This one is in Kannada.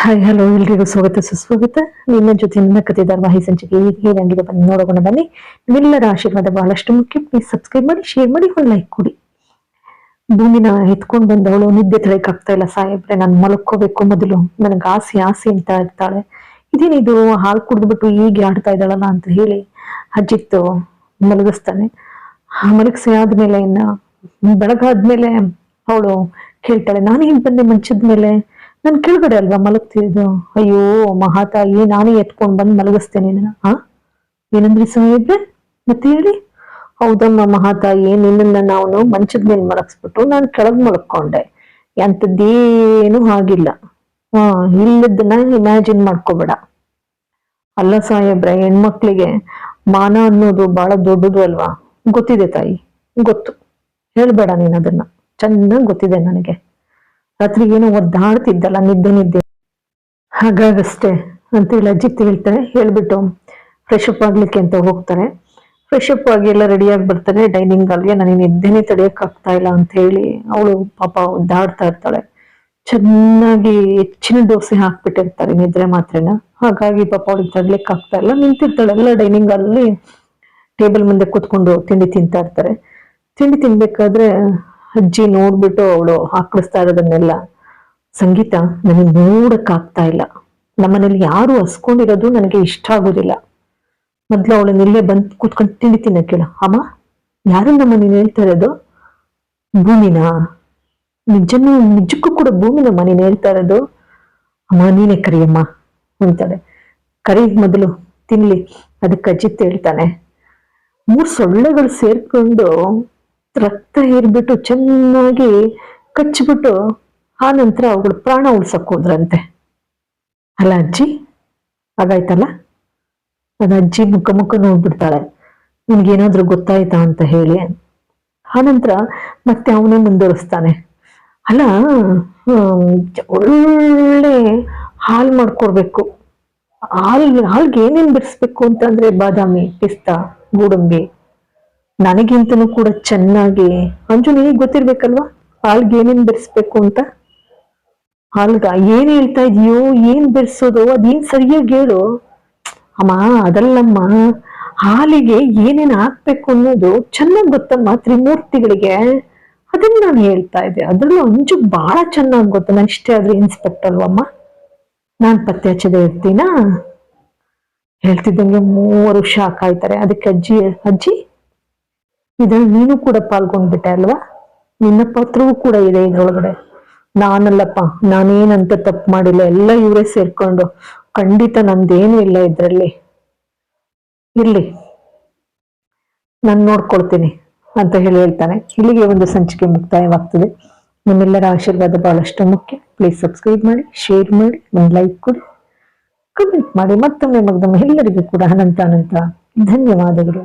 ಹಾಯ್ ಹಲೋ ಎಲ್ರಿಗೂ ಸ್ವಾಗತ, ಸುಸ್ವಾಗತ. ನಿನ್ನ ಜೊತೆ ನನ್ನ ಕತೆ ಧಾರಾವಾಹಿ ಸಂಚಿಕೆ ಏನಾಗಿದೆ ಬನ್ನಿ ನೋಡೋಣ ಬನ್ನಿ. ನಿಮ್ಮೆಲ್ಲರ ಆಶೀರ್ವಾದ ಬಹಳಷ್ಟು ಮುಖ್ಯ. ಪ್ಲೀಸ್ ಸಬ್ಸ್ಕ್ರೈಬ್ ಮಾಡಿ ಶೇರ್ ಮಾಡಿ, ಒಂದು ಲೈಕ್ ಕೊಡಿ. ಭೂಮಿನ ಎತ್ಕೊಂಡು ಬಂದವಳು, ನಿದ್ದೆ ಆಗ್ತಾ ಇಲ್ಲ. ಸಾಹೇಬ್ರೆ, ನಾನು ಮಲಕ್ಕೋಬೇಕು ಮೊದಲು. ನನಗೆ ಆಸೆ ಆಸೆ ಅಂತ ಇರ್ತಾಳೆ ಇದೇನಿದು ಹಾಲು ಕುಡಿದ್ಬಿಟ್ಟು ಹೀಗೆ ಆಡ್ತಾ ಇದ್ದಾಳಲ್ಲ ಅಂತ ಹೇಳಿ ಅಜ್ಜಿತ್ತು ಮಲಗಿಸ್ತಾನೆ. ಮಲಗಿಸಿ ಆದ್ಮೇಲೆ ಇನ್ನ ಬೆಳಗಾದ್ಮೇಲೆ ಅವಳು ಕೇಳ್ತಾಳೆ, ನಾನು ಹಿಂಗೆ ಬಂದೆ ಮಂಚದ ಮೇಲೆ? ನನ್ ಕೆಳಗಡೆ ಅಲ್ವಾ ಮಲಗ್ತಿದ್ದು ಅಯ್ಯೋ, ಮಹಾತಾಯಿ, ನಾನೇ ಎತ್ಕೊಂಡ್ ಬಂದು ಮಲಗಿಸ್ತೇನೆ ನನ್ನ ಹಾ ಏನಂದ್ರಿ ಸಾಹೇಬ್ರೆ ಮತ್ತೆ ಹೇಳಿ? ಹೌದಮ್ಮ ಮಹಾತಾಯಿ ನಿನ್ನ ನಾವು ಮಂಚದ ಮೇಲೆ ಮಲಗಿಸ್ಬಿಟ್ಟು ನಾನು ಕೆಳಗ್ ಮಲ್ಕೊಂಡೆ ಎಂತದ್ದೇನು ಆಗಿಲ್ಲ. ಹಾ ಇಲ್ಲದನ್ನ ಇಮ್ಯಾಜಿನ್ ಮಾಡ್ಕೋಬೇಡ. ಅಲ್ಲ ಸಾಹೇಬ್ರೆ, ಹೆಣ್ಮಕ್ಳಿಗೆ ಮಾನ ಅನ್ನೋದು ಬಹಳ ದೊಡ್ಡದು ಅಲ್ವಾ? ಗೊತ್ತಿದೆ ತಾಯಿ, ಗೊತ್ತು. ಹೇಳ್ಬೇಡ ನೀನು ಅದನ್ನ. ಚೆನ್ನಾಗಿ ಗೊತ್ತಿದೆ ನನಗೆ. ರಾತ್ರಿ ಏನೋ ಒದ್ದಾಡ್ತಿದ್ದಲ್ಲ, ನಿದ್ದೆ ನಿದ್ದೆ. ಹಾಗಾಗಷ್ಟೇ ಅಂತೇಳಿ ಅಜ್ಜಿ ಹೇಳ್ತಾರೆ, ಹೇಳ್ಬಿಟ್ಟು ಫ್ರೆಶ್ ಅಪ್ ಆಗ್ಲಿಕ್ಕೆ ಅಂತ ಹೋಗ್ತಾರೆ. ಫ್ರೆಶ್ ಅಪ್ ಆಗಿ ಎಲ್ಲ ರೆಡಿಯಾಗಿ ಬರ್ತಾರೆ. ಡೈನಿಂಗ್ ಹಾಲ್ಗೆ ನನಗೆ ನಿದ್ದೆನೇ ತಡೆಯಕ್ ಆಗ್ತಾ ಇಲ್ಲ ಅಂತ ಹೇಳಿ ಅವಳು ಪಾಪ ಒದ್ದಾಡ್ತಾ ಇರ್ತಾಳೆ. ಚೆನ್ನಾಗಿ ಹೆಚ್ಚಿನ ದೋಸೆ ಹಾಕ್ಬಿಟ್ಟಿರ್ತಾರೆ ನಿದ್ರೆ ಮಾತ್ರೆನ. ಹಾಗಾಗಿ ಪಾಪ ಅವಳಿಗೆ ತಡ್ಲಿಕ್ಕೆ ಆಗ್ತಾ ಇಲ್ಲ. ನಿಂತಿರ್ತಾಳೆ ಎಲ್ಲ ಡೈನಿಂಗ್ ಅಲ್ಲಿ ಟೇಬಲ್ ಮುಂದೆ ಕೂತ್ಕೊಂಡು ತಿಂಡಿ ತಿಂತಾ ಇರ್ತಾರೆ. ತಿಂಡಿ ತಿನ್ಬೇಕಾದ್ರೆ ಅಜ್ಜಿ ನೋಡ್ಬಿಟ್ಟು ಅವಳು ಆಕಳಿಸ್ತಾ ಇರೋದನ್ನೆಲ್ಲ ಸಂಗೀತ ನನಗೆ ನೋಡಕ್ ಆಗ್ತಾ ಇಲ್ಲ. ನಮ್ಮನೇಲಿ ಯಾರು ಹಸ್ಕೊಂಡಿರೋದು ನನಗೆ ಇಷ್ಟ ಆಗೋದಿಲ್ಲ. ಮೊದ್ಲು ಅವಳು ಇಲ್ಲೇ ಬಂದು ಕೂತ್ಕೊಂಡು ತಿಂಡಿ ತಿನ್ನ ಕೇಳ. ಅಮ್ಮ, ಯಾರು ನಮ್ಮ ನೀನ್ ಹೇಳ್ತಾ ಇರೋದು? ಭೂಮಿನ? ನಿಜನೂ ನಿಜಕ್ಕೂ ಕೂಡ ಭೂಮಿನಮ್ಮ ನೀನ್ ಹೇಳ್ತಾ ಇರೋದು? ಅಮ್ಮ, ನೀನೇ ಕರಿಯಮ್ಮ ಅಂತಾಳೆ. ಕರಿ ಮೊದಲು ತಿನ್ಲಿ, ಅದಕ್ಕೆ ಅಜಿತ್ ಹೇಳ್ತಾನೆ. ಮೂರು ಸೊಳ್ಳೆಗಳು ಸೇರ್ಕೊಂಡು ರಕ್ತ ಏರ್ಬಿಟ್ಟು ಚೆನ್ನಾಗಿ ಕಚ್ಬಿಟ್ಟು ಆ ನಂತರ ಅವುಗಳು ಪ್ರಾಣ ಉಳ್ಸಕ್ ಹೋದ್ರಂತೆ. ಅಲ್ಲ ಅಜ್ಜಿ? ಅದಾಯ್ತಲ್ಲ? ಅದ ಅಜ್ಜಿ ಮುಖ ಮುಖ ನೋಡ್ಬಿಡ್ತಾಳೆ. ನಿನ್ಗೇನಾದ್ರೂ ಗೊತ್ತಾಯ್ತಾ ಅಂತ ಹೇಳಿ. ಆನಂತರ ಮತ್ತೆ ಅವನೇ ಮುಂದುವರಿಸ್ತಾನೆ. ಅಲ್ಲ ಒಳ್ಳೆ ಹಾಲು ಮಾಡ್ಕೊಡ್ಬೇಕು. ಹಾಲ್ ಹಾಲ್ಗೆ ಏನೇನ್ ಬಿಡಿಸ್ಬೇಕು ಅಂತಂದ್ರೆ ಬಾದಾಮಿ, ಪಿಸ್ತಾ, ಗೋಡಂಬಿ. ನನಗಿಂತನೂ ಕೂಡ ಚೆನ್ನಾಗಿ, ಅಂಜು ನಿನಗೆ ಗೊತ್ತಿರ್ಬೇಕಲ್ವಾ? ಹಾಲ್ಗೆ ಏನೇನ್ ಬೆರೆಸ್ಬೇಕು ಅಂತ? ಹಾಲ್ಗ ಏನ್ ಹೇಳ್ತಾ ಇದೆಯೋ, ಏನ್ ಬೆರೆಸೋದು, ಅದೇನ್ ಸರಿಯಾಗಿ ಹೇಳು. ಅಮ್ಮ, ಅದಲ್ಲಮ್ಮ, ಹಾಲಿಗೆ ಏನೇನ್ ಹಾಕ್ಬೇಕು ಅನ್ನೋದು ಚೆನ್ನಾಗ್ ಗೊತ್ತಮ್ಮ ತ್ರಿಮೂರ್ತಿಗಳಿಗೆ. ಅದನ್ನ ನಾನು ಹೇಳ್ತಾ ಇದ್ದೆ. ಅದ್ರಲ್ಲೂ ಅಂಜು ಬಹಳ ಚೆನ್ನಾಗ್ ಗೊತ್ತು. ನಾನು ಇಷ್ಟೇ ಆದ್ರೆ ಇನ್ಸ್ಪೆಕ್ಟರ್ ಅಲ್ವಮ್ಮ? ನಾನ್ ಪತ್ತೆ ಹಚ್ಚದೆ ಇರ್ತೀನಾ? ಹೇಳ್ತಿದ್ದಂಗೆ ಮೂವರು ವರ್ಷ ಆಯ್ತಾರೆ. ಅದಕ್ಕೆ ಅಜ್ಜಿ ಅಜ್ಜಿ? ಇದ್ರಲ್ಲಿ ನೀನು ಕೂಡ ಪಾಲ್ಗೊಂಡ್ಬಿಟ್ಟೆ ಅಲ್ವಾ? ನಿನ್ನ ಪಾತ್ರವೂ ಕೂಡ ಇದೆ ಇದ್ರೊಳಗಡೆ. ನಾನಲ್ಲಪ್ಪ, ನಾನೇನಂತ ತಪ್ಪು ಮಾಡಿಲ್ಲ, ಎಲ್ಲ ಇವರೇ ಸೇರ್ಕೊಂಡು. ಖಂಡಿತ ನಂದೇನು ಇಲ್ಲ ಇದ್ರಲ್ಲಿ. ಇರ್ಲಿ, ನಾನು ನೋಡ್ಕೊಳ್ತೀನಿ ಅಂತ ಹೇಳಿ ಹೇಳ್ತಾನೆ. ಇಲ್ಲಿಗೆ ಒಂದು ಸಂಚಿಕೆ ಮುಕ್ತಾಯವಾಗ್ತದೆ. ನಿಮ್ಮೆಲ್ಲರ ಆಶೀರ್ವಾದ ಬಹಳಷ್ಟು ಮುಖ್ಯ. ಪ್ಲೀಸ್ ಸಬ್ಸ್ಕ್ರೈಬ್ ಮಾಡಿ ಶೇರ್ ಮಾಡಿ, ಒಂದು ಲೈಕ್ ಕೊಡಿ. ಕಮೆಂಟ್ ಮಾಡಿ, ಮತ್ತೊಮ್ಮೆ ಮಗದೊಮ್ಮೆ ಎಲ್ಲರಿಗೂ ಕೂಡ ಅನಂತ ಅನಂತ ಧನ್ಯವಾದಗಳು.